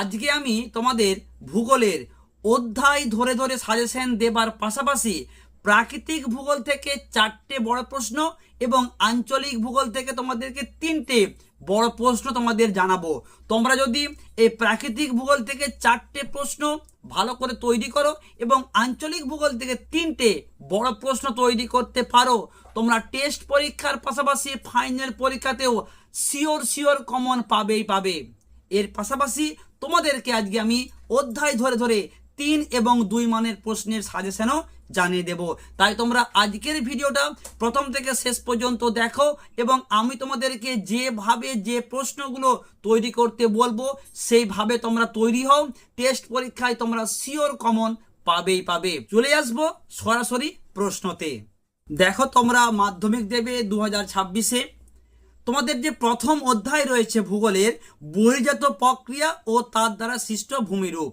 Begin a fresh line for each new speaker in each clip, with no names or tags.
আজকে আমি তোমাদের ভূগোলের অধ্যায় ধরে ধরে সাজেশন দেবার পাশাপাশি প্রাকৃতিক ভূগোল থেকে চারটে বড় প্রশ্ন এবং আঞ্চলিক ভূগোল থেকে তোমাদেরকে তিনটে বড় প্রশ্ন তোমাদের জানাব। তোমরা যদি এই প্রাকৃতিক ভূগোল থেকে চারটে প্রশ্ন ভালো করে তৈরি করো এবং আঞ্চলিক ভূগোল থেকে তিনটে বড় প্রশ্ন তৈরি করতে পারো, তোমরা টেস্ট পরীক্ষার পাশাপাশি ফাইনাল পরীক্ষাতেও শিওর শিওর কমন পাবেই পাবে। এর পাশাপাশি তোমাদেরকে আজকে আমি অধ্যায় ধরে ধরে তিন এবং দুই মানের প্রশ্নের সাজেশনও জানিয়ে দেব। তাই তোমরা আজকের ভিডিওটা প্রথম থেকে শেষ পর্যন্ত দেখো এবং আমি তোমাদেরকে যেভাবে যে প্রশ্নগুলো তৈরি করতে বলব, সেইভাবে তোমরা তৈরি হও। টেস্ট পরীক্ষায় তোমরা শিওর কমন পাবেই পাবে। চলে আসব সরাসরি প্রশ্নতে। দেখো তোমরা মাধ্যমিক দেবে দু হাজার ছাব্বিশে। তোমাদের যে প্রথম অধ্যায় রয়েছে ভূগোলের, বহির্জাত প্রক্রিয়া ও তার দ্বারা সৃষ্ট ভূমিরূপ।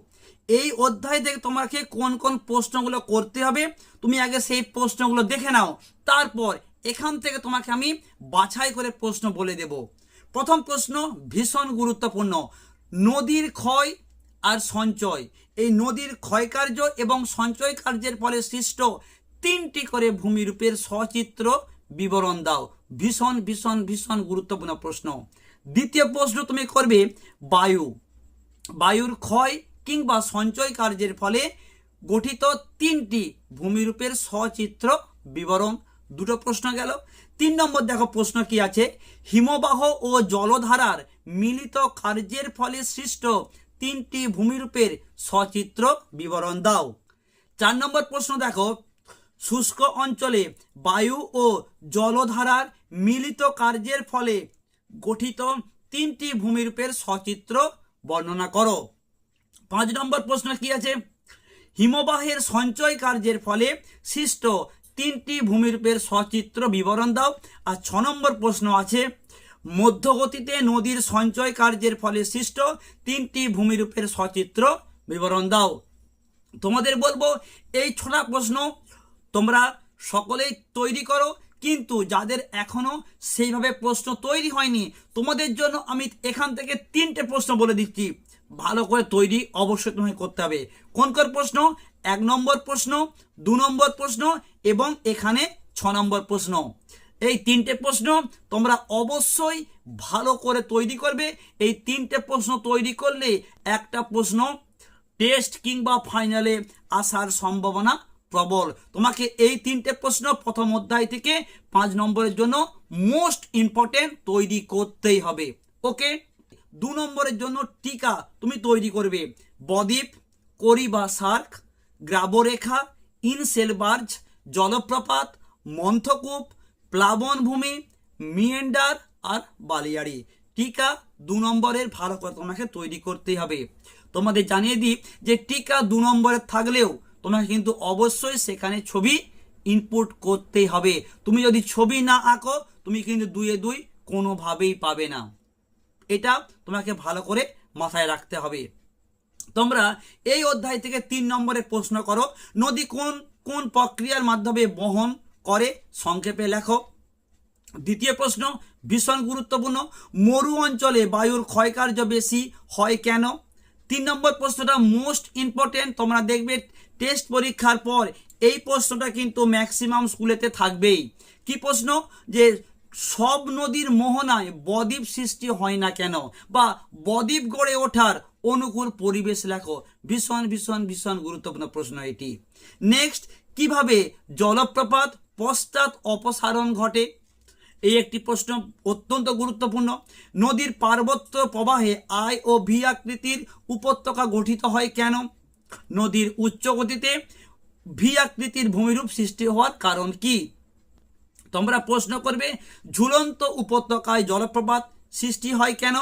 এই অধ্যায় থেকে তোমাকে কোন কোন প্রশ্নগুলো করতে হবে, তুমি আগে সেই প্রশ্নগুলো দেখে নাও। তারপর এখান থেকে তোমাকে আমি বাছাই করে প্রশ্ন বলে দেব। প্রথম প্রশ্ন ভীষণ গুরুত্বপূর্ণ। নদীর ক্ষয় আর সঞ্চয়। এই নদীর ক্ষয়কার্য এবং সঞ্চয় কার্যের ফলে সৃষ্ট তিনটি করে ভূমিরূপের সচিত্র বিবরণ দাও। ভীষণ ভীষণ ভীষণ গুরুত্বপূর্ণ প্রশ্ন। দ্বিতীয় প্রশ্ন তুমি করবে, বায়ু। বায়ুর ক্ষয় কিংবা সঞ্চয় কার্যের ফলে গঠিত তিনটি ভূমিরূপের সচিত্র বিবরণ। দুটো প্রশ্ন গেল। তিন নম্বর দেখো প্রশ্ন কি আছে? হিমবাহ ও জলধারার মিলিত কার্যের ফলে সৃষ্ট তিনটি ভূমিরূপের সচিত্র বিবরণ দাও। চার নম্বর প্রশ্ন দেখো শুষ্ক অঞ্চলে বায়ু ও জলধারার মিলিত কার্যের ফলে গঠিত তিনটি ভূমিরূপের সচিত্র বর্ণনা করো। পাঁচ নম্বর প্রশ্ন কি আছে? হিমবাহের সঞ্চয় কার্যের ফলে সৃষ্ট তিনটি ভূমিরূপের সচিত্র বিবরণ দাও। আর ছ নম্বর প্রশ্ন আছে, মধ্যগতিতে নদীর সঞ্চয় কার্যের ফলে সৃষ্ট তিনটি ভূমিরূপের সচিত্র বিবরণ দাও। তোমাদের বলব, এই ছটা প্রশ্ন তোমরা সকলেই তৈরি করো, কিন্তু যাদের এখনও সেইভাবে প্রশ্ন তৈরি হয়নি, তোমাদের জন্য আমি এখান থেকে তিনটে প্রশ্ন বলে দিচ্ছি। ভালো করে তৈরি অবশ্যই তোমাকে করতে হবে। কোন কোন প্রশ্ন? এক নম্বর প্রশ্ন, দু নম্বর প্রশ্ন এবং এখানে ছ নম্বর প্রশ্ন। এই তিনটে প্রশ্ন তোমরা অবশ্যই ভালো করে তৈরি করবে। এই তিনটে প্রশ্ন তৈরি করলে একটা প্রশ্ন টেস্ট কিংবা ফাইনালে আসার সম্ভাবনা প্রবল। তোমাকে এই তিনটে প্রশ্ন প্রথম অধ্যায় থেকে পাঁচ নম্বরের জন্য মোস্ট ইম্পর্টেন্ট তৈরি করতেই হবে। ওকে দু নম্বরের জন্য টিকা তুমি তৈরি করবে। বদ্বীপ, করি বা সার্ক, গ্রাবরেখা ইনসেলবার্জ জলপ্রপাত, মন্থকূপ প্লাবনভূমি মিয়েন্ডার আর বালিয়াড়ি। টিকা দু নম্বরের ভালো করে তোমাকে তৈরি করতেই হবে। তোমাদের জানিয়ে দিই যে টিকা দু নম্বরের থাকলেও তোমাকে কিন্তু অবশ্যই সেখানে ছবি ইনপুট করতেই হবে। তুমি যদি ছবি না আঁকো, তুমি কিন্তু দুয়ে দুই কোনোভাবেই পাবে না। এটা তোমাকে ভালো করে মাথায় রাখতে হবে। তোমরা এই অধ্যায় থেকে তিন নম্বরে প্রশ্ন করো, নদী কোন কোন প্রক্রিয়ার মাধ্যমে বহন করে? সংক্ষেপে লেখো। দ্বিতীয় প্রশ্ন, ভীষণ গুরুত্বপূর্ণ, মরু অঞ্চলে বায়ুর ক্ষয়কার্য বেশি হয় কেন? তিন নম্বর প্রশ্নটা মোস্ট ইম্পর্টেন্ট তোমরা দেখবে টেস্ট পরীক্ষার পর এই প্রশ্নটা কিন্তু ম্যাক্সিমাম স্কুলেতে থাকবেই। কি প্রশ্ন? যে সব নদীর মোহনায় বদ্বীপ সৃষ্টি হয় না কেন? বা বদ্বীপ গড়ে ওঠার অনুকূল পরিবেশ লেখো। ভীষণ ভীষণ ভীষণ গুরুত্বপূর্ণ প্রশ্ন এটি। নেক্সট কীভাবে জলপ্রপাত, পশ্চাৎ অপসারণ ঘটে? এই একটি প্রশ্ন অত্যন্ত গুরুত্বপূর্ণ। নদীর পার্বত্য প্রবাহে আই ও ভি আকৃতির উপত্যকা গঠিত হয় কেন? নদীর উচ্চ গতিতে ভি আকৃতির ভূমিরূপ সৃষ্টি হওয়ার কারণ কি? তোমরা প্রশ্ন করবে, ঝুলন্ত উপত্যকায় জলপ্রপাত সৃষ্টি হয় কেন?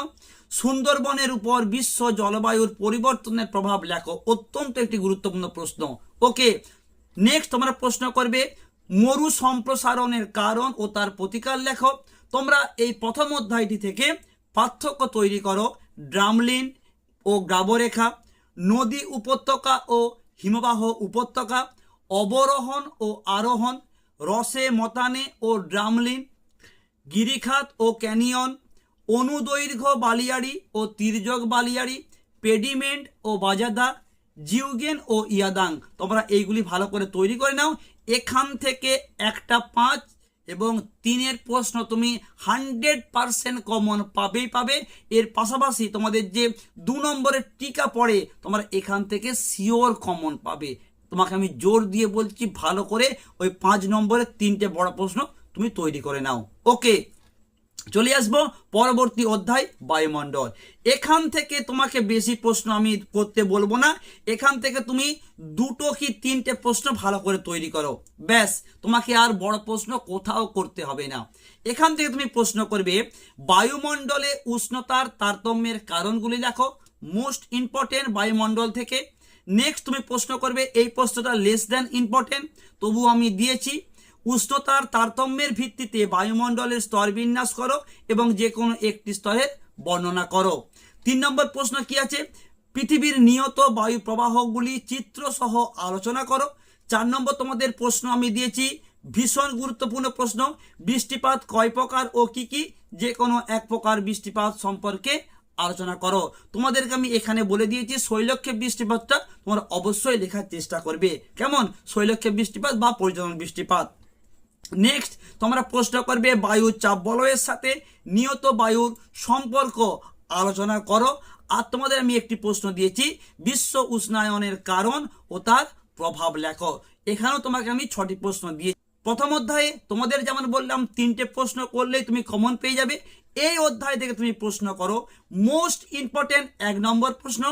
সুন্দরবনের উপর বিশ্ব জলবায়ুর পরিবর্তনের প্রভাব লেখো। অত্যন্ত একটি গুরুত্বপূর্ণ প্রশ্ন। ওকে নেক্সট তোমরা প্রশ্ন করবে, মরু সম্প্রসারণের কারণ ও তার প্রতিকার লেখো। তোমরা এই প্রথম অধ্যায়টি থেকে পার্থক্য তৈরি করো, ড্রামলিন ও গ্রাবরেখা নদী উপত্যকা ও হিমবাহ উপত্যকা, অবরোহণ ও আরোহণ, রসে মতানে ও ড্রামলিন, গিরিখাত ও ক্যানিয়ন, অনুদৈর্ঘ্য বালিয়াড়ি ও তির্যক বালিয়াড়ি, পেডিমেন্ট ও বাজাদা, জিউগেন ও ইয়াদাং। তোমরা এইগুলি ভালো করে তৈরি করে নাও। এখান থেকে একটা পাঁচ এবং তিনের প্রশ্ন তুমি হান্ড্রেড পারসেন্ট কমন পাবেই পাবে। এর পাশাপাশি তোমাদের যে দু নম্বরের টিকা পড়ে, তোমার এখান থেকে শিওর কমন পাবে। তোমাকে আমি জোর দিয়ে বলছি, ভালো করে ওই পাঁচ নম্বরের তিনটে বড় প্রশ্ন তুমি তৈরি করে নাও। ওকে চলে আসব পরবর্তী অধ্যায় বায়ুমণ্ডল। এখান থেকে তোমাকে বেশি প্রশ্ন আমি করতে বলব না। এখান থেকে তুমি দুটো কি তিনটে প্রশ্ন ভালো করে তৈরি করো। ব্যাস, তোমাকে আর বড় প্রশ্ন কোথাও করতে হবে না। এখান থেকে তুমি প্রশ্ন করবে, বায়ুমণ্ডলে উষ্ণতার তারতম্যের কারণগুলি দেখো মোস্ট ইম্পর্টেন্ট বায়ুমণ্ডল থেকে। নেক্সট তুমি প্রশ্ন করবে, এই প্রশ্নটা লেস দ্যান ইম্পর্টেন্ট তবু আমি দিয়েছি। উষ্ণতার তারতম্যের ভিত্তিতে বায়ুমণ্ডলের স্তর বিন্যাস করো এবং যে কোনো একটি স্তরের বর্ণনা করো। তিন নম্বর প্রশ্ন কি আছে? পৃথিবীর নিয়ত বায়ু প্রবাহগুলি চিত্র সহ আলোচনা করো। চার নম্বর তোমাদের প্রশ্ন আমি দিয়েছি, ভীষণ গুরুত্বপূর্ণ প্রশ্ন, বৃষ্টিপাত কয় প্রকার ও কি কি? যে কোনো এক প্রকার বৃষ্টিপাত সম্পর্কে আলোচনা করো। তোমাদেরকে আমি এখানে বলে দিয়েছি শৈলক্ষেপ বৃষ্টিপাতটা তোমরা অবশ্যই লেখার চেষ্টা করবে। কেমন? শৈলক্ষেপ বৃষ্টিপাত বা পরিচালন বৃষ্টিপাত। নেক্সট তোমরা প্রশ্ন করবে বায়ু চাপ বলয়ের সাথে নিয়ত বায়ুর সম্পর্ক। আলোচনা করো। আর তোমাদের আমি একটি প্রশ্ন দিয়েছি, বিশ্ব উষ্ণায়নের কারণ ও তার প্রভাব লেখো। এখানেও তোমাকে আমি ছটি প্রশ্ন দিয়েছি প্রথম অধ্যায়ে তোমাদের যেমন বললাম, তিনটে প্রশ্ন করলেই তুমি কমন পেয়ে যাবে। এই অধ্যায় থেকে তুমি প্রশ্ন করো মোস্ট ইম্পর্টেন্ট এক নম্বর প্রশ্ন,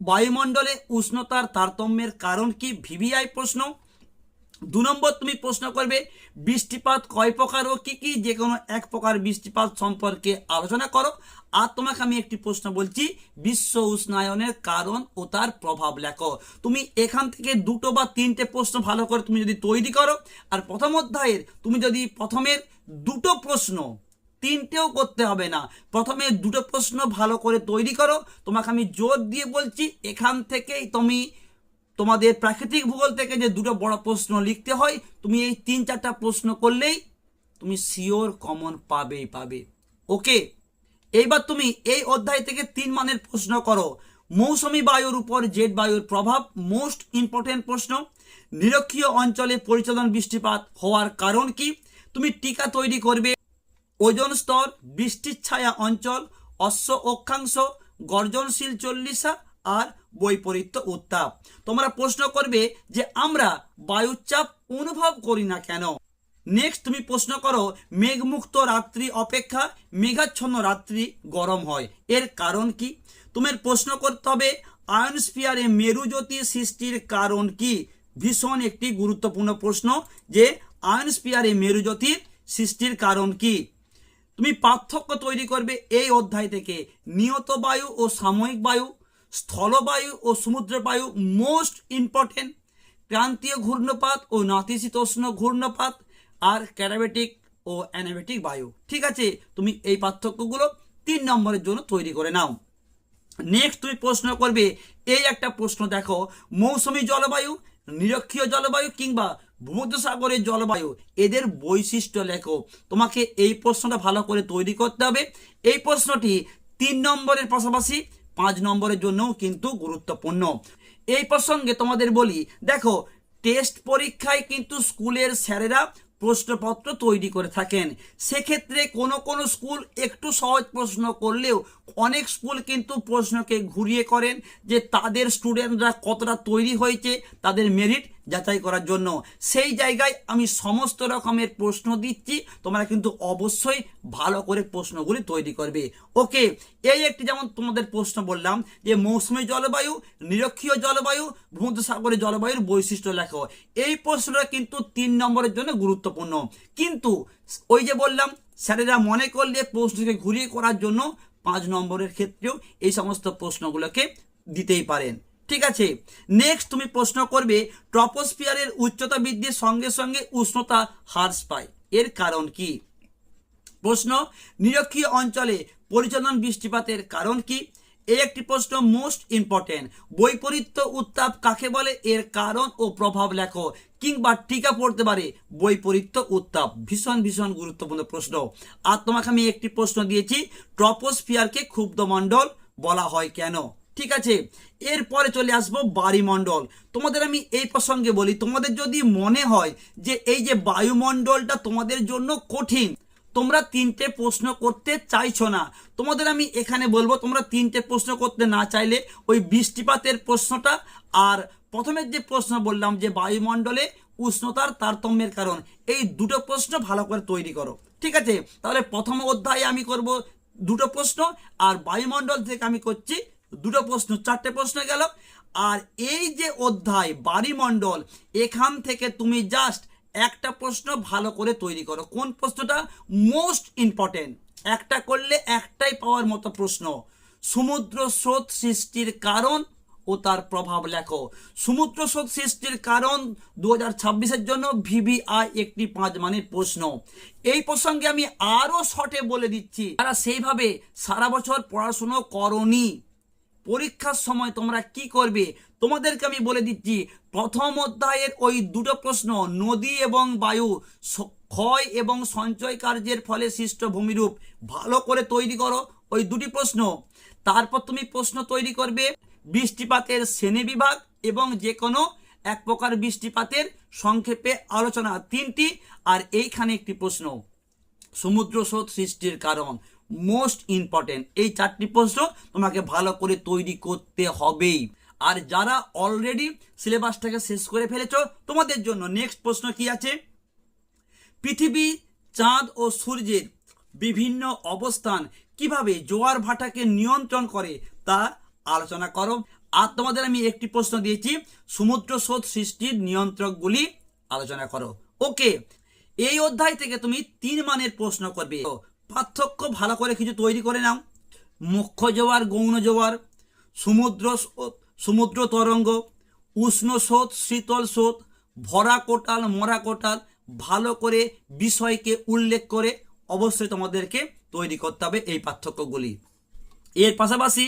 বায়ুমণ্ডলে উষ্ণতার তারতম্যের কারণ কি? ভিভিআই প্রশ্ন। দু নম্বর তুমি প্রশ্ন করবে, বৃষ্টিপাত কয় প্রকার ও কি কি? যে কোনো এক প্রকার বৃষ্টিপাত সম্পর্কে আলোচনা করো। আর তোমাকে আমি একটি প্রশ্ন বলছি, বিশ্ব উষ্ণায়নের কারণ ও তার প্রভাব লেখো। তুমি এখান থেকে দুটো বা তিনটে প্রশ্ন ভালো করে তুমি যদি তৈরি করো, আর প্রথম অধ্যায়ের তুমি যদি প্রথমের দুটো প্রশ্ন, তিনটেও করতে হবে না প্রথমে দুটো প্রশ্ন ভালো করে তৈরি করো। তোমাকে আমি জোর দিয়ে বলছি, এখান থেকেই তুমি তোমাদের প্রাকৃতিক ভূগোল থেকে যে দুটো বড় প্রশ্ন লিখতে হয়, তুমি এই তিন চারটা প্রশ্ন করলেই তুমি শিওর কমন পাবেই, পাবে। ওকে এইবার তুমি এই অধ্যায় থেকে তিন মানের প্রশ্ন করো। মৌসুমী বায়ুর উপর জেট বায়ুর প্রভাব মোস্ট ইম্পর্টেন্ট প্রশ্ন। নিরক্ষীয় অঞ্চলে পরিচালন বৃষ্টিপাত হওয়ার কারণ কি? তুমি টিকা তৈরি করবে ওজন স্তর, বৃষ্টির ছায়া অঞ্চল, অশ্ব অক্ষাংশ, গর্জনশীল চল্লিশা আর বৈপরীত্য উত্তাপ। তোমরা প্রশ্ন করবে যে আমরা বায়ুচাপ অনুভব করি না কেন? নেক্সট তুমি প্রশ্ন করো, মেঘমুক্ত রাত্রি অপেক্ষা মেঘাচ্ছন্ন রাত্রি গরম হয়, এর কারণ কি? তোমার প্রশ্ন করতে হবে, আয়নস্ফিয়ারে মেরুজ্যোতি সৃষ্টির কারণ কি? ভীষণ একটি গুরুত্বপূর্ণ প্রশ্ন যে আয়নস্ফিয়ারে মেরুজ্যোতির সৃষ্টির কারণ কি? তুমি পার্থক্য তৈরি করবে এই অধ্যায় থেকে। নিয়ত বায়ু ও সাময়িক বায়ু স্থলবায়ু ও সমুদ্র বায়ু মোস্ট ইম্পর্টেন্ট ক্রান্তীয় ঘূর্ণপাত ও নাতিশীতোষ্ণ ঘূর্ণপাত আর ক্যারাবেটিক ও অ্যানাবেটিক বায়ু। ঠিক আছে, তুমি এই পার্থক্যগুলো তিন নম্বরের জন্য তৈরি করে নাও। নেক্সট তুমি প্রশ্ন করবে, এই একটা প্রশ্ন দেখো, মৌসুমী জলবায়ু, নিরক্ষীয় জলবায়ু কিংবা ভূমধ্যসাগরের জলবায়ু, এদের বৈশিষ্ট্য লেখো। তোমাকে এই প্রশ্নটা ভালো করে তৈরি করতে হবে। এই প্রশ্নটি তিন নম্বরের পাশাপাশি পাঁচ নম্বরের জন্যও কিন্তু গুরুত্বপূর্ণ। এই প্রসঙ্গে তোমাদের বলি, দেখো টেস্ট পরীক্ষায় কিন্তু স্কুলের স্যারেরা প্রশ্নপত্র তৈরি করে থাকেন। সেক্ষেত্রে কোনো কোনো স্কুল একটু সহজ প্রশ্ন করলেও অনেক স্কুল কিন্তু প্রশ্নকে ঘুরিয়ে করেন যে তাদের স্টুডেন্টরা কতটা তৈরি হয়েছে, তাদের মেরিট যাচাই করার জন্য। সেই জায়গায় আমি সমস্ত রকমের প্রশ্ন দিচ্ছি, তোমরা কিন্তু অবশ্যই ভালো করে প্রশ্নগুলি তৈরি করবে। ওকে এই একটি যেমন তোমাদের প্রশ্ন বললাম যে, মৌসুমী জলবায়ু, নিরক্ষীয় জলবায়ু ভূমধ্যসাগরের জলবায়ুর বৈশিষ্ট্য লেখো। এই প্রশ্নটা কিন্তু তিন নম্বরের জন্য গুরুত্বপূর্ণ। কিন্তু ওই যে বললাম, স্যারেরা মনে করলে প্রশ্নকে ঘুরিয়ে করার জন্য পাঁচ নম্বরের ক্ষেত্রেও এই সমস্ত প্রশ্নগুলোকে দিতেই পারেন। ঠিক আছে। নেক্সট তুমি প্রশ্ন করবে ট্রপোস্ফিয়ারের উচ্চতা বৃদ্ধির সঙ্গে সঙ্গে উষ্ণতা হ্রাস পায়। এর কারণ কি? প্রশ্ন, নিরক্ষীয় অঞ্চলে পরিচালন বৃষ্টিপাতের কারণ কি? এই একটি প্রশ্ন মোস্ট ইম্পর্টেন্ট বৈপরীত্য উত্তাপ কাকে বলে? এর কারণ ও প্রভাব লেখো, কিংবা টিকা পড়তে পারে বৈপরীত্য উত্তাপ। ভীষণ ভীষণ গুরুত্বপূর্ণ প্রশ্ন। আর তোমাকে আমি একটি প্রশ্ন দিয়েছি ট্রপোস্ফিয়ারকে ক্ষুব্ধ মণ্ডল বলা হয় কেন? ঠিক আছে? এরপরে চলে আসব বায়ুমণ্ডল তোমাদের আমি এই প্রসঙ্গে বলি, তোমাদের যদি মনে হয় যে এই যে বায়ুমণ্ডলটা তোমাদের জন্য কঠিন, তোমরা তিনটে প্রশ্ন করতে চাইছো না। তোমাদের আমি এখানে বলব, তোমরা তিনটে প্রশ্ন করতে না চাইলে ওই বৃষ্টিপাতের প্রশ্নটা আর প্রথমের যে প্রশ্ন বললাম যে বায়ুমণ্ডলে উষ্ণতার তারতম্যের কারণ, এই দুটো প্রশ্ন ভালো করে তৈরি করো। ঠিক আছে? তাহলে প্রথম অধ্যায়ে আমি করব দুটো প্রশ্ন আর বায়ুমণ্ডল থেকে আমি করছি দুটো প্রশ্ন, চারটে প্রশ্ন গেল। আর এই যে অধ্যায় বায়ুমণ্ডল এখান থেকে তুমি জাস্ট একটা প্রশ্ন ভালো করে তৈরি করো। কোন প্রশ্নটা? মোস্ট ইম্পর্টেন্ট একটা করলে একটাই পাওয়ার মতো প্রশ্ন। সমুদ্র স্রোত সৃষ্টির কারণ ও তার প্রভাব লেখো। সমুদ্র স্রোত সৃষ্টির কারণ দু হাজার ছাব্বিশের জন্য ভিভিআই একটি পাঁচ মানের প্রশ্ন। এই প্রসঙ্গে আমি আরও শর্টে বলে দিচ্ছি তারা সেইভাবে সারা বছর পড়াশুনো করনি পরীক্ষার সময় তোমরা কি করবে? তোমাদেরকে আমি বলে দিচ্ছি, প্রথম অধ্যায়ের ওই দুটো প্রশ্ন, নদী এবং বায়ু ক্ষয় এবং সঞ্চয় কার্যের ফলে সৃষ্ট ভূমিরূপ, ভালো করে তৈরি করো ওই দুটি প্রশ্ন। তারপর তুমি প্রশ্ন তৈরি করবে বৃষ্টিপাতের শ্রেণি বিভাগ এবং যে কোনো এক প্রকার বৃষ্টিপাতের সংক্ষেপে আলোচনা, তিনটি, আর এইখানে একটি প্রশ্ন। সমুদ্র স্রোত সৃষ্টির কারণ। মোস্ট ইম্পর্টেন্ট এই চারটি প্রশ্ন তোমাকে ভালো করে তৈরি করতে হবেই। আর যারা অলরেডি সিলেবাসটাকে শেষ করে ফেলেছ, তোমাদের জন্য নেক্সট প্রশ্ন কি আছে? পৃথিবী, চাঁদ ও সূর্যের বিভিন্ন অবস্থান কীভাবে জোয়ার ভাটাকে নিয়ন্ত্রণ করে, তা আলোচনা করো। আর তোমাদের আমি একটি প্রশ্ন দিয়েছি, সমুদ্র স্রোত সৃষ্টির নিয়ন্ত্রকগুলি আলোচনা করো। ওকে এই অধ্যায় থেকে তুমি তিন মানের প্রশ্ন করবে। পার্থক্য ভালো করে কিছু তৈরি করে নাও। মুখ্য জোয়ার, গৌণ জোয়ার, সমুদ্র সমুদ্র তরঙ্গ, উষ্ণ স্রোত, শীতল স্রোত, ভরা কোটাল, মরা কোটাল, ভালো করে বিষয়কে উল্লেখ করে অবশ্যই তোমাদেরকে তৈরি করতে হবে এই পার্থক্যগুলি। এর পাশাপাশি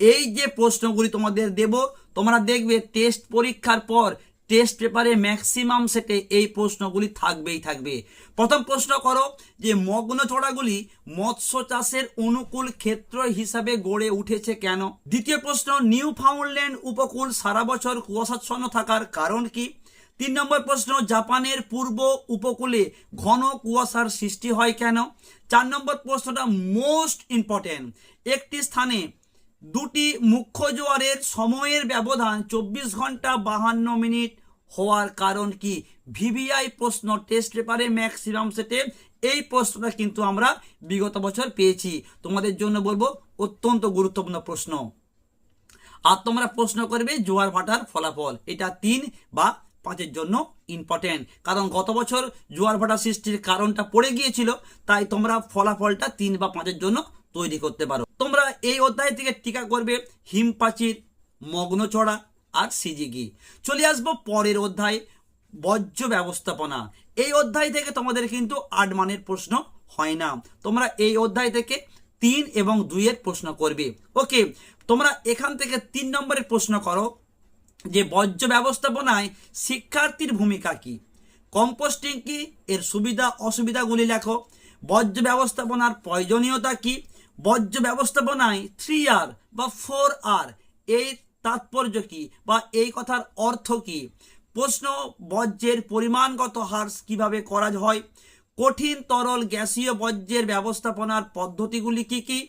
এই যে প্রশ্নগুলি তোমাদের দেব, তোমরা দেখবে টেস্ট পরীক্ষার পর টেস্ট পেপারে ম্যাক্সিমাম সেটে এই প্রশ্নগুলি থাকবেই থাকবে। প্রথম প্রশ্ন করো যে মগ্ন চড়াগুলি মৎস্য চাষের অনুকূল ক্ষেত্র হিসাবে গড়ে উঠেছে কেন? দ্বিতীয় প্রশ্ন নিউ ফাউন্ডল্যান্ড উপকূল সারা বছর কুয়াশাচ্ছন্ন থাকার কারণ কি? তিন নম্বর প্রশ্ন, জাপানের পূর্ব উপকূলে ঘন কুয়াশার সৃষ্টি হয় কেন? চার নম্বর প্রশ্নটা মোস্ট ইম্পর্টেন্ট একটি স্থানে দুটি মুখ্য জোয়ারের সময়ের ব্যবধান চব্বিশ ঘণ্টা বাহান্ন মিনিট হওয়ার কারণ কি? ভিভিআই প্রশ্ন টেস্ট পেপারে ম্যাক্সিমাম সেটে এই প্রশ্নটা কিন্তু আমরা বিগত বছর পেয়েছি। তোমাদের জন্য বলব অত্যন্ত গুরুত্বপূর্ণ প্রশ্ন। আর তোমরা প্রশ্ন করবে জোয়ার ভাটার ফলাফল। এটা তিন বা পাঁচের জন্য ইম্পর্টেন্ট কারণ গত বছর জোয়ার ভাটা সৃষ্টির কারণটা পড়ে গিয়েছিল, তাই তোমরা ফলাফলটা তিন বা পাঁচের জন্য তৈরি করতে পারো। তোমরা এই অধ্যায় থেকে টিকা করবে হিম হিমপাচির মগ্নচড়া আর সিজিগি। চলে আসব পরের অধ্যায়, বর্জ্য ব্যবস্থাপনা। এই অধ্যায় থেকে তোমাদের কিন্তু আট মানের প্রশ্ন হয় না। তোমরা এই অধ্যায় থেকে তিন এবং দুইয়ের প্রশ্ন করবে। ওকে, তোমরা এখান থেকে তিন নম্বরের প্রশ্ন করো যে বর্জ্য ব্যবস্থাপনায় শিক্ষার্থীর ভূমিকা কি? কম্পোস্টিং কি? এর সুবিধা অসুবিধাগুলি লেখো। বর্জ্য ব্যবস্থাপনার প্রয়োজনীয়তা কি? বর্জ্য ব্যবস্থাপনায় থ্রি আর বা ফোর আর এই তাৎপর্য কি বা এই কথার অর্থ কি? প্রশ্ন, বর্জ্যের পরিমাণগত হার কীভাবে করা হয়? কঠিন তরল গ্যাসীয় বর্জ্যের ব্যবস্থাপনার পদ্ধতিগুলি কি কি?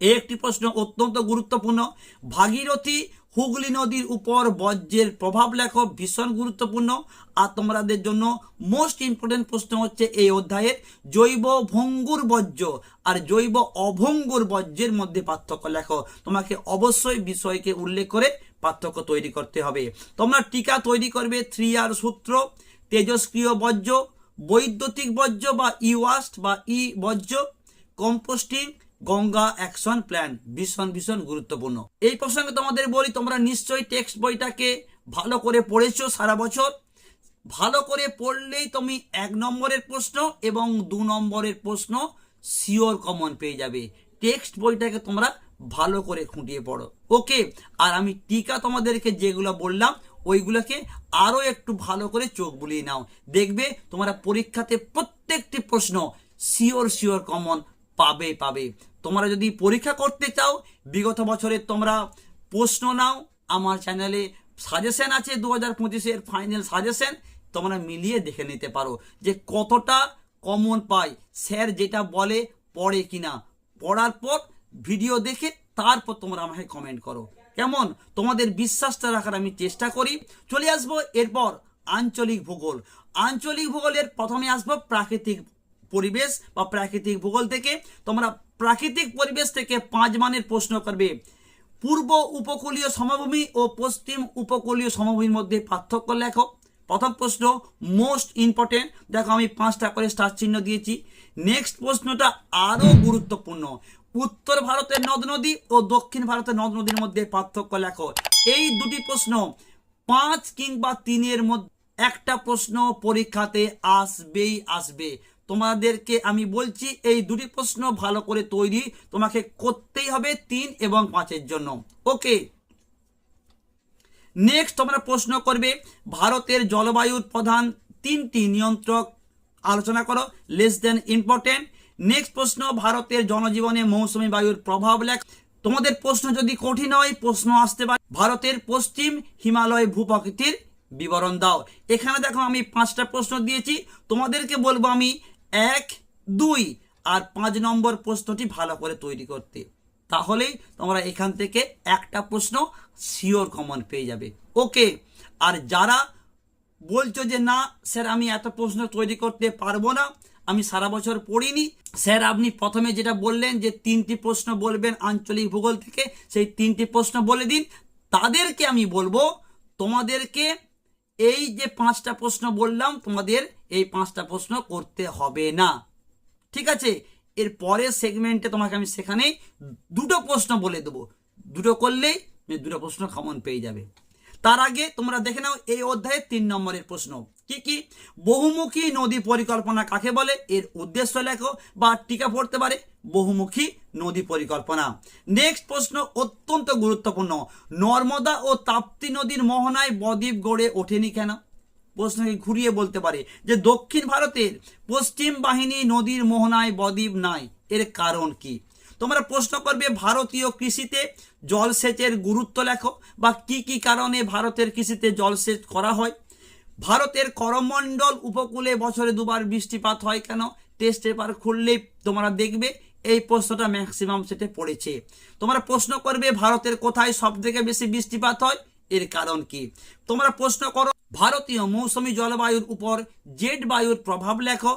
একটি প্রশ্ন অত্যন্ত গুরুত্বপূর্ণ। ভাগীরথী হুগলি নদীর উপর বর্জ্যের প্রভাব লেখো, ভীষণ গুরুত্বপূর্ণ। আর তোমাদের জন্য মোস্ট ইম্পর্টেন্ট প্রশ্ন হচ্ছে এই অধ্যায়ের জৈব ভঙ্গুর বর্জ্য আর জৈব অভঙ্গুর বর্জ্যের মধ্যে পার্থক্য লেখো। তোমাকে অবশ্যই বিষয়কে উল্লেখ করে পার্থক্য তৈরি করতে হবে। তোমরা টিকা তৈরি করবে থ্রি আর সূত্র তেজস্ক্রিয় বর্জ্য, বৈদ্যুতিক বর্জ্য বা ই ওয়াস্ট বা ই বর্জ্য, কম্পোস্টিং গঙ্গা অ্যাকশন প্ল্যান, ভীষণ ভীষণ গুরুত্বপূর্ণ। এই প্রসঙ্গে তোমাদের বলি, তোমরা নিশ্চয়ই টেক্সট বইটাকে ভালো করে পড়েছো সারা বছর। ভালো করে পড়লেই তুমি এক নম্বরের প্রশ্ন এবং দু নম্বরের প্রশ্ন শিওর কমন পেয়ে যাবে। টেক্সট বইটাকে তোমরা ভালো করে খুঁটিয়ে পড়ো। ওকে, আর আমি টিকা তোমাদেরকে যেগুলো বললাম, ওইগুলোকে আরও একটু ভালো করে চোখ বুলিয়ে নাও। দেখবে তোমরা পরীক্ষাতে প্রত্যেকটি প্রশ্ন শিওর শিওর কমন পাবে পাবে। তোমরা যদি পরীক্ষা করতে চাও, বিগত বছরের তোমরা প্রশ্ন নাও, আমার চ্যানেলে সাজেশন আছে দু হাজার পঁচিশের ফাইনাল সাজেশন, তোমরা মিলিয়ে দেখে নিতে পারো যে কতটা কমন পাই। স্যার যেটা বলে, পড়ে কিনা। পড়ার পর ভিডিও দেখে তারপর তোমরা আমাকে কমেন্ট করো। কেমন? তোমাদের বিশ্বাসটা রাখার আমি চেষ্টা করি। চলে আসব এরপর আঞ্চলিক ভূগোল। আঞ্চলিক ভূগোলের প্রথমে আসব প্রাকৃতিক পরিবেশ বা প্রাকৃতিক ভূগোল থেকে তোমরা প্রাকৃতিক পরিবেশ থেকে পাঁচ মানের প্রশ্ন করবে। পূর্ব উপকূলীয় সমভূমি ও পশ্চিম উপকূলীয় সমভূমির মধ্যে পার্থক্য লেখো। প্রথম প্রশ্ন মোস্ট ইম্পর্টেন্ট দেখো আমি পাঁচটা করে স্টার চিহ্ন দিয়েছি। নেক্সট প্রশ্নটা আরও গুরুত্বপূর্ণ। উত্তর ভারতের নদ নদী ও দক্ষিণ ভারতের নদ নদীর মধ্যে পার্থক্য লেখো। এই দুটি প্রশ্ন পাঁচ কিংবা তিনের মধ্যে একটা প্রশ্ন পরীক্ষাতে আসবেই আসবে। তোমাদেরকে আমি বলছি, এই দুটি প্রশ্ন ভালো করে তৈরি তোমাকে করতেই হবে তিন এবং পাঁচের জন্য। ওকে? নেক্সট তোমরা প্রশ্ন করবে, ভারতের জলবায়ুর প্রধান তিনটি নিয়ন্ত্রক আলোচনা করো লেস দেন ইম্পর্টেন্ট নেক্সট প্রশ্ন, ভারতের জনজীবনে মৌসুমী বায়ুর প্রভাব লেখ। তোমাদের প্রশ্ন যদি কঠিন হয়, প্রশ্ন আসতে পারে। ভারতের পশ্চিম হিমালয় ভূপ্রকৃতির বিবরণ দাও। এখানে দেখো আমি পাঁচটা প্রশ্ন দিয়েছি। তোমাদেরকে বলব আমি এক, দুই আর পাঁচ নম্বর প্রশ্নটি ভালো করে তৈরি করতে। তাহলেই তোমরা এখান থেকে একটা প্রশ্ন শিওর কমন পেয়ে যাবে। ওকে, আর যারা বলছো যে না, স্যার আমি এত প্রশ্ন তৈরি করতে পারব না, আমি সারা বছর পড়িনি। স্যার, আপনি প্রথমে যেটা বললেন যে তিনটি প্রশ্ন বলবেন আঞ্চলিক ভূগোল থেকে, সেই তিনটি প্রশ্ন বলে দিন। তাদেরকে আমি বলব, তোমাদেরকে এই যে পাঁচটা প্রশ্ন বললাম, তোমাদের এই পাঁচটা প্রশ্ন করতে হবে না। ঠিক আছে? এর পরের সেগমেন্টে তোমাকে আমি সেখানে দুটো প্রশ্ন বলে দেবো। দুটো করলেই দুটো প্রশ্ন কমন পেয়ে যাবে। তার আগে তোমরা দেখে নাও এই অধ্যায়ে তিন নম্বরের প্রশ্ন। কি কি? বহুমুখী নদী পরিকল্পনা কাকে বলে? এর উদ্দেশ্য লেখো বা টিকা পড়তে পারে বহুমুখী নদী পরিকল্পনা। নেক্সট প্রশ্ন অত্যন্ত গুরুত্বপূর্ণ। নর্মদা ও তাপ্তি নদীর মোহনায় বদ্বীপ গড়ে ওঠেনি কেন? প্রশ্নকে ঘুরিয়ে বলতে পারে যে দক্ষিণ ভারতের পশ্চিম বাহিনী নদীর মোহনায় বদ্বীপ নাই। এর কারণ কি? তোমরা প্রশ্ন করবে ভারতীয় কৃষিতে জলসেচের গুরুত্ব লেখো বা কি কি কারণে ভারতের কৃষিতে জলসেচ করা হয়? ভারতের করমণ্ডল উপকূলে বছরে দুবার বৃষ্টিপাত হয় কেন? টেস্ট পেপার খুললেই তোমরা দেখবে এই প্রশ্নটা ম্যাক্সিমাম সেটে পড়েছে। তোমরা প্রশ্ন করবে ভারতের কোথায় সব থেকে বেশি বৃষ্টিপাত হয়? এর কারণ কি? তোমরা প্রশ্ন করো, ভারতীয় মৌসুমী জলবায়ুর উপর জেট বায়ুর প্রভাব লেখো,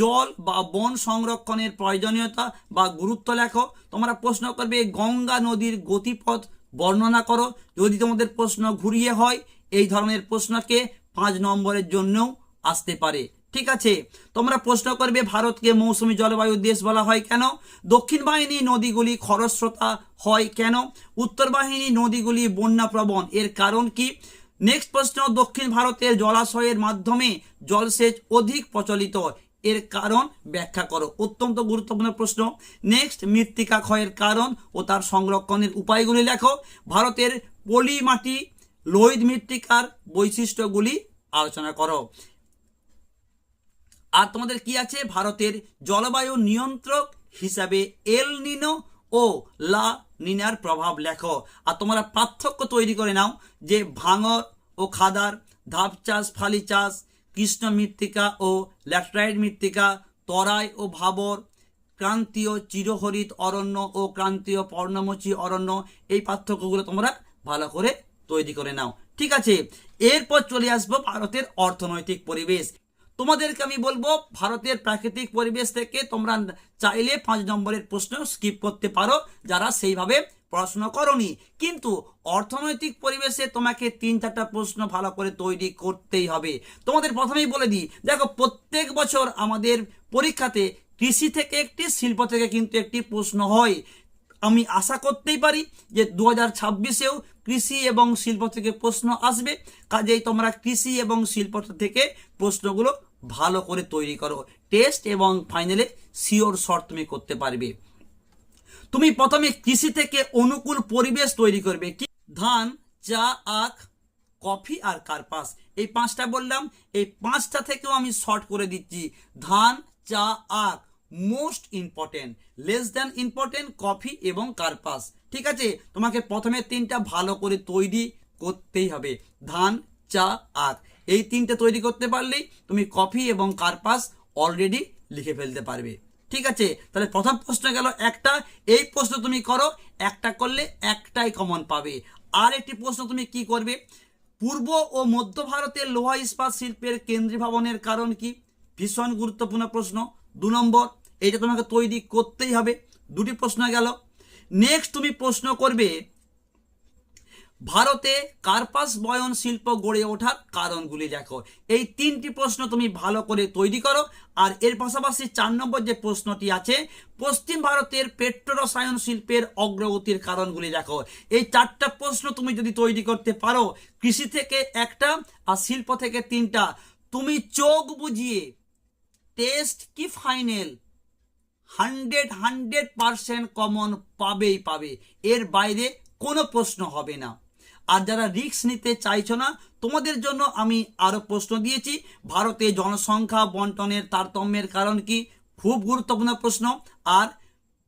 জল বা বন সংরক্ষণের প্রয়োজনীয়তা বা গুরুত্ব লেখো। তোমরা প্রশ্ন করবে, গঙ্গা নদীর গতিপথ বর্ণনা করো। যদি তোমাদের প্রশ্ন ঘুরিয়ে হয়, এই ধরনের প্রশ্নকে পাঁচ নম্বরের জন্যও আসতে পারে। ঠিক আছে? তোমরা প্রশ্ন করবে, ভারতকে মৌসুমী জলবায়ু দেশ বলা হয় কেন? দক্ষিণ বাহিনী নদীগুলি খরস্রোতা হয় কেন? উত্তর বাহিনী নদীগুলি বন্যাপ্রবণ এর কারণ কি? নেক্সট প্রশ্ন, দক্ষিণ ভারতের জলাশয়ের মাধ্যমে জলসেচ অধিক প্রচলিত। এর কারণ ব্যাখ্যা করো। অত্যন্ত গুরুত্বপূর্ণ প্রশ্ন। নেক্সট মৃত্তিকা ক্ষয়ের কারণ ও তার সংরক্ষণের উপায়গুলি লেখো। ভারতের পলি মাটি লোহিত মৃত্তিকার বৈশিষ্ট্যগুলি আলোচনা করো। আর তোমাদের কি আছে? ভারতের জলবায়ু নিয়ন্ত্রক হিসাবে এল নিনো ও লা নিনার প্রভাব লেখো। আর তোমরা পার্থক্য তৈরি করে নাও যে ভাঙর ও খাদার, ধাপ চাষ, ফালি চাষ, কৃষ্ণ মৃত্তিকা ও ল্যাটরাইট মৃত্তিকা, তরাই ও ভাবর, ক্রান্তীয় চিরহরিত অরণ্য ও ক্রান্তীয় পর্ণমোচী অরণ্য, এই পার্থক্যগুলো তোমরা ভালো করে তৈরি করে নাও। ঠিক আছে? এরপর চলে আসব ভারতের অর্থনৈতিক পরিবেশ। তোমাদেরকে আমি বলব, ভারতের প্রাকৃতিক পরিবেশ থেকে তোমরা চাইলে পাঁচ নম্বরের প্রশ্ন স্কিপ করতে পারো, যারা সেইভাবে পড়াশোনা করনি। কিন্তু অর্থনৈতিক পরিবেশে তোমাকে তিন চারটা প্রশ্ন ভালো করে তৈরি করতেই হবে। তোমাদের প্রথমেই বলে দিই, দেখো, প্রত্যেক বছর আমাদের পরীক্ষাতে কৃষি থেকে একটি, শিল্প থেকে কিন্তু একটি প্রশ্ন হয়। আমি আশা করতেই পারি যে দু হাজার ছাব্বিশেও কৃষি এবং শিল্প থেকে প্রশ্ন আসবে। কাজেই তোমরা কৃষি এবং শিল্প থেকে প্রশ্নগুলো ভালো করে তৈরি করো। টেস্ট এবং ফাইনালে শিওর শর্ট তুমি করতে পারবে। তুমি প্রথমে কৃষি থেকে অনুকূল পরিবেশ তৈরি করবে কি? ধান, চা, আখ, কফি আর কার্পাস। এই পাঁচটা বললাম। এই পাঁচটা থেকেও আমি শর্ট করে দিচ্ছি। ধান, চা, আখ। Most important less than important coffee এবং কার্পাস ঠিক আছে? তোমাকে প্রথমে তিনটা ভালো করে তৈরি করতেই হবে। ধান, চা, আখ। এই তিনটে তৈরি করতে পারলেই তুমি কফি এবং কার্পাস অলরেডি লিখে ফেলতে পারবে। ঠিক আছে? তাহলে প্রথম প্রশ্ন গেল একটা। এই প্রশ্ন তুমি করো, একটা করলে একটাই কমন পাবে। আর একটি প্রশ্ন তুমি কি করবে? পূর্ব ও মধ্য ভারতের লোহা ইস্পাত শিল্পের কেন্দ্রীয় ভবনের কারণ কি? ভীষণ গুরুত্বপূর্ণ প্রশ্ন। দু নম্বর এটা তোমাকে তৈরি করতেই হবে। দুটি প্রশ্ন গেল। নেক্সট তুমি প্রশ্ন করবে, ভারতে কার্পাস বয়ন শিল্প গড়ে ওঠার কারণগুলি দেখো। এই তিনটি প্রশ্ন তুমি ভালো করে তৈরি করো। আর এর পাশাপাশি চার নম্বর যে প্রশ্নটি আছে, পশ্চিম ভারতের পেট্রোরসায়ন শিল্পের অগ্রগতির কারণগুলি দেখো। এই চারটা প্রশ্ন তুমি যদি তৈরি করতে পারো, কৃষি থেকে একটা আর শিল্প থেকে তিনটা, তুমি চোখ বুঝিয়ে টেস্ট কি final hundred hundred percent common পাবেই পাবে। এর বাইরে কোনো প্রশ্ন হবে না। আর যারা রিস্ক নিতে চাইছো না, তোমাদের জন্য আমি আরও প্রশ্ন দিয়েছি। ভারতে জনসংখ্যা বন্টনের তারতম্যের কারণ কি? খুব গুরুত্বপূর্ণ প্রশ্ন। আর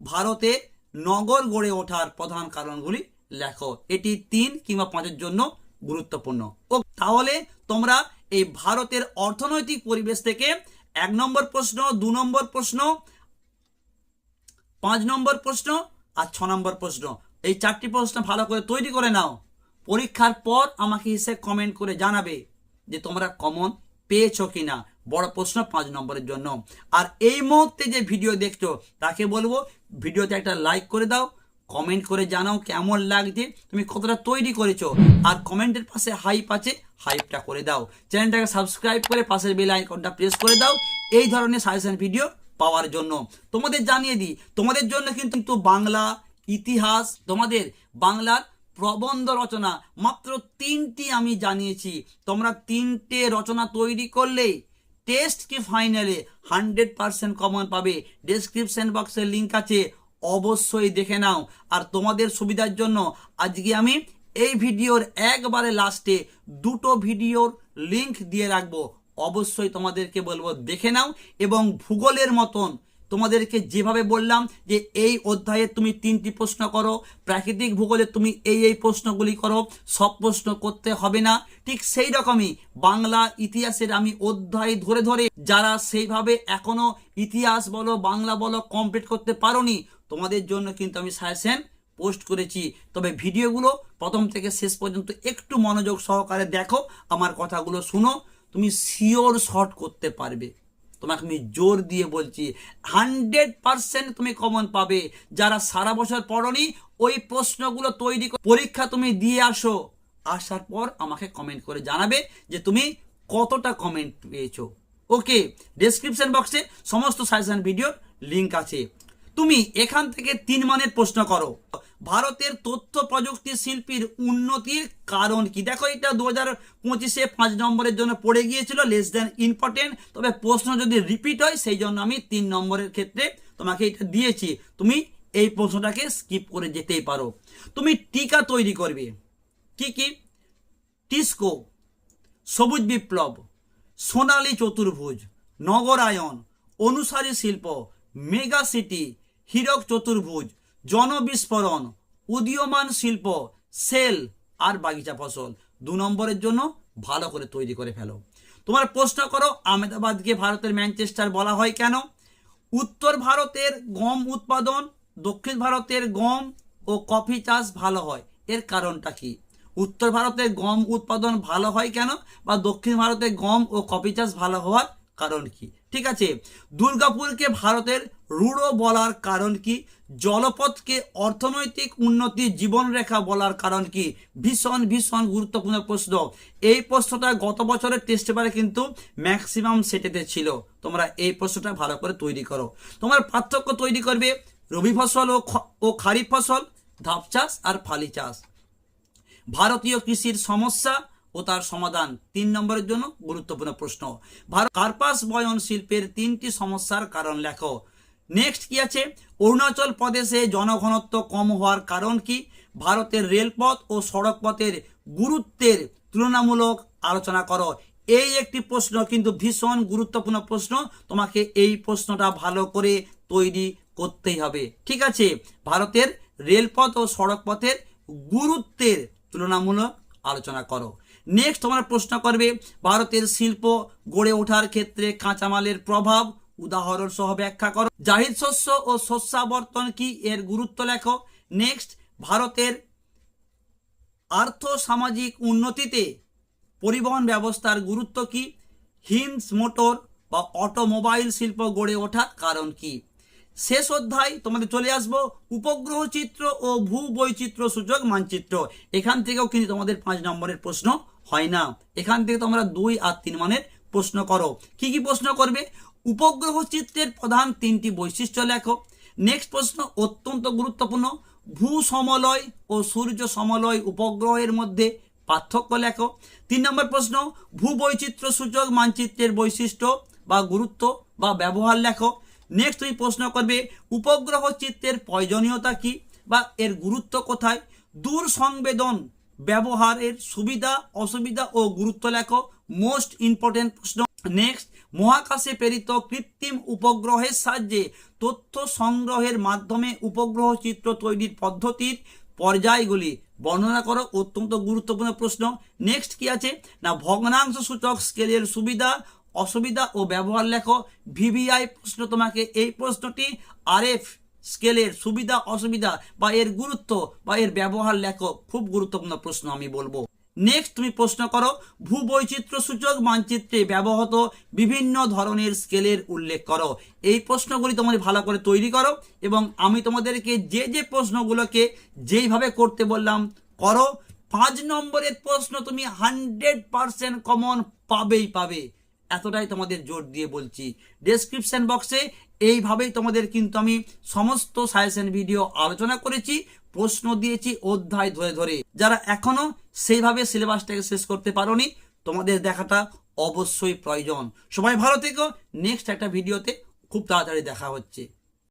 ভারতে নগর গড়ে ওঠার প্রধান কারণগুলি লেখো। এটি তিন কিংবা পাঁচের জন্য গুরুত্বপূর্ণ। ও, তাহলে তোমরা এই ভারতের অর্থনৈতিক পরিবেশ থেকে এক নম্বর প্রশ্ন, দু নম্বর প্রশ্ন পাঁচ নম্বর প্রশ্ন আর ছ নম্বর প্রশ্ন। এই চারটি প্রশ্ন ভালো করে তৈরি করে নাও। পরীক্ষার পর আমাকে এসে কমেন্ট করে জানাবে যে তোমরা কমন পেয়েছ কিনা। বড় প্রশ্ন পাঁচ নম্বরের জন্য। আর এই মুহূর্তে যে ভিডিও দেখছ, তাকে বলব ভিডিওতে একটা লাইক করে দাও। কমেন্ট করে জানাও কেমন লাগছে, তুমি কতটা তৈরি করেছ। আর কমেন্টের পাশে হাইপ আছে হাইপটা করে দাও। চ্যানেলটাকে সাবস্ক্রাইব করে পাশের বেল আইকনটা প্রেস করে দাও। এই ধরনের সাজেশন ভিডিও পাওয়ার জন্য। তোমাদের জানিয়ে দিই, তোমাদের জন্য কিন্তু বাংলা ইতিহাস, তোমাদের বাংলার প্রবন্ধ রচনা মাত্র তিনটি আমি জানিয়েছি। তোমরা তিনটে রচনা তৈরি করলেই টেস্ট কি ফাইনালে হান্ড্রেড পার্সেন্ট কমন পাবে। ডেসক্রিপশন বক্সের লিঙ্ক আছে, অবশ্যই দেখে নাও। আর তোমাদের সুবিধার জন্য আজকে আমি এই ভিডিওর একবারে লাস্টে দুটো ভিডিওর লিংক দিয়ে রাখব। অবশ্যই তোমাদেরকে বলব দেখে নাও এবং ভূগোলের মতন তোমাদেরকে যেভাবে বললাম যে এই অধ্যায়ে তুমি তিনটি প্রশ্ন করো, প্রাকৃতিক ভূগোলে তুমি এই এই প্রশ্নগুলি করো, সব প্রশ্ন করতে হবে না। ঠিক সেই রকমই বাংলা ইতিহাসের আমি অধ্যায় ধরে ধরে যারা সেইভাবে এখনও ইতিহাস বলো, বাংলা বলো কমপ্লিট করতে পারোনি, তোমাদের জন্য কিন্তু আমি সাজেশন পোস্ট করেছি। তবে ভিডিওগুলো প্রথম থেকে শেষ পর্যন্ত একটু মনোযোগ সহকারে দেখো, আমার কথাগুলো শুনো। তুমি শিওর শর্ট করতে পারবে। তোমাকে আমি জোর দিয়ে বলছি হান্ড্রেড পার্সেন্ট তুমি কমন পাবে। যারা সারা বছর পড়নি, ওই প্রশ্নগুলো তৈরি পরীক্ষা তুমি দিয়ে আসো। আসার পর আমাকে কমেন্ট করে জানাবে যে তুমি কতটা কমেন্ট পেয়েছ। ওকে ডেসক্রিপশন বক্সে সমস্ত সাজেশন ভিডিওর লিংক আছে। তুমি এখান থেকে তিন মানের প্রশ্ন করো। ভারতের তথ্য প্রযুক্তি শিল্পীর উন্নতির কারণ কি? দেখো, এটা দু হাজার পঁচিশে পাঁচ নম্বরের জন্য পড়ে গিয়েছিল লেস দেন ইম্পর্টেন্ট তবে প্রশ্ন যদি রিপিট হয়, সেই জন্য আমি তিন নম্বরের ক্ষেত্রে তোমাকে এটা দিয়েছি। তুমি এই প্রশ্নটাকে স্কিপ করে যেতেই পারো। তুমি টিকা তৈরি করবে। কি কি? টিস্কো, সবুজ বিপ্লব, সোনালী চতুর্ভুজ, নগরায়ন, অনুসারী শিল্প, মেগা সিটি হীরক চতুর্ভুজ, জনবিস্ফোরণ, উদীয়মান শিল্প, সেল আর বাগিচা ফসল। দু নম্বরের জন্য ভালো করে তৈরি করে ফেলো। তোমার প্রশ্ন করো, আহমেদাবাদকে ভারতের ম্যানচেস্টার বলা হয় কেন? উত্তর ভারতের গম উৎপাদন, দক্ষিণ ভারতের গম ও কফি চাষ ভালো হয়। এর কারণটা কি? উত্তর ভারতের গম উৎপাদন ভালো হয় কেন? বা দক্ষিণ ভারতে গম ও কফি চাষ ভালো হওয়ার কারণ কি? ঠিক আছে? দুর্গাপুরকে ভারতের রুড়ো বলার কারণ কি? জলপথকে অর্থনৈতিক উন্নতির জীবনরেখা বলার কারণ কি? ভীষণ ভীষণ গুরুত্বপূর্ণ প্রশ্ন। এই প্রশ্নটা গত বছরের টেস্ট পেপারে কিন্তু ম্যাক্সিমাম সেটেতে ছিল। তোমরা এই প্রশ্নটা ভালো করে তৈরি করো। তোমার পার্থক্য তৈরি করবে রবি ফসল ও ও খারিফ ফসল, ধাপ চাষ আর ফালি চাষ। ভারতীয় কৃষির সমস্যা ও তার সমাধান তিন নম্বরের জন্য গুরুত্বপূর্ণ প্রশ্ন। ভারত কার্পাস বয়ন শিল্পের তিনটি সমস্যার কারণ লেখো। নেক্সট কি আছে? অরুণাচল প্রদেশে জনঘনত্ব কম হওয়ার কারণ কি? ভারতের রেলপথ ও সড়কপথের গুরুত্বের তুলনামূলক আলোচনা করো। এই একটি প্রশ্ন কিন্তু ভীষণ গুরুত্বপূর্ণ প্রশ্ন। তোমাকে এই প্রশ্নটা ভালো করে তৈরি করতেই হবে। ঠিক আছে? ভারতের রেলপথ ও সড়কপথের গুরুত্বের তুলনামূলক আলোচনা করো। নেক্সট তোমরা প্রশ্ন করবে, ভারতের শিল্প গড়ে ওঠার ক্ষেত্রে কাঁচামালের প্রভাব, উদাহরণ সহ ব্যাখ্যা করো। জাহিদ শস্য ও শস্যাবর্তন কি এর গুরুত্ব লেখো? নেক্সট ভারতের আর্থ সামাজিক উন্নতিতে পরিবহন ব্যবস্থার গুরুত্ব কি? হিন্স মোটর বা অটোমোবাইল শিল্প গড়ে ওঠার কারণ কি? শেষ অধ্যায়, তোমাদের চলে আসব। উপগ্রহ চিত্র ও ভূ বৈচিত্র্য সূচক মানচিত্র। এখান থেকেও কিন্তু তোমাদের পাঁচ নম্বরের প্রশ্ন হয় না। এখান থেকে তোমরা দুই আর তিন মানের প্রশ্ন করো। কি কি প্রশ্ন করবে? উপগ্রহ চিত্রের প্রধান তিনটি বৈশিষ্ট্য লেখো। নেক্সট প্রশ্ন অত্যন্ত গুরুত্বপূর্ণ। ভূ সমলয় ও সূর্য সমলয় উপগ্রহের মধ্যে পার্থক্য লেখো। তিন নম্বর প্রশ্ন, ভূ বৈচিত্র্য সূচক মানচিত্রের বৈশিষ্ট্য বা গুরুত্ব বা ব্যবহার লেখো। নেক্সট তুমি প্রশ্ন করবে, উপগ্রহ চিত্রের প্রয়োজনীয়তা কি বা এর গুরুত্ব কোথায়? দূর সংবেদন ব্যবহারের সুবিধা, অসুবিধা ও গুরুত্ব লেখো। মোস্ট ইম্পর্টেন্ট প্রশ্ন। নেক্সট মহাকাশে প্রেরিত কৃত্রিম উপগ্রহের সাহায্যে তথ্য সংগ্রহের মাধ্যমে উপগ্রহ চিত্র তৈরির পদ্ধতির পর্যায়গুলি বর্ণনা করো। অত্যন্ত গুরুত্বপূর্ণ প্রশ্ন। নেক্সট কি আছে? না, ভগ্নাংশ সূচক স্কেলের সুবিধা, অসুবিধা ও ব্যবহার লেখো। ভিভিআই প্রশ্ন তোমাকে। এই প্রশ্নটি আরএফ স্কেলের সুবিধা, অসুবিধা বা এর গুরুত্ব বা এর ব্যবহার লেখো, খুব গুরুত্বপূর্ণ প্রশ্ন আমি বলব। নেক্সট তুমি প্রশ্ন করো ভূ বৈচিত্র্য সূচক মানচিত্রে ব্যবহৃত বিভিন্ন ধরনের স্কেলের উল্লেখ করো। এই প্রশ্নগুলি তোমাদের ভালো করে তৈরি করো এবং আমি তোমাদেরকে যে যে প্রশ্নগুলোকে যেইভাবে করতে বললাম, করো। পাঁচ নম্বরের প্রশ্ন তুমি হান্ড্রেড পারসেন্ট কমন পাবেই পাবে। এতটাই তোমাদের জোর দিয়ে বলছি। ডেসক্রিপশান বক্সে এইভাবেই তোমাদের কিন্তু আমি সমস্ত সাজেশন ভিডিও আলোচনা করেছি, প্রশ্ন দিয়েছি অধ্যায় ধরে ধরে। যারা এখনও সেইভাবে সিলেবাসটাকে শেষ করতে পারোনি, তোমাদের দেখাটা অবশ্যই প্রয়োজন। সবাই ভালো থেকো নেক্সট একটা ভিডিওতে খুব তাড়াতাড়ি দেখা হচ্ছে।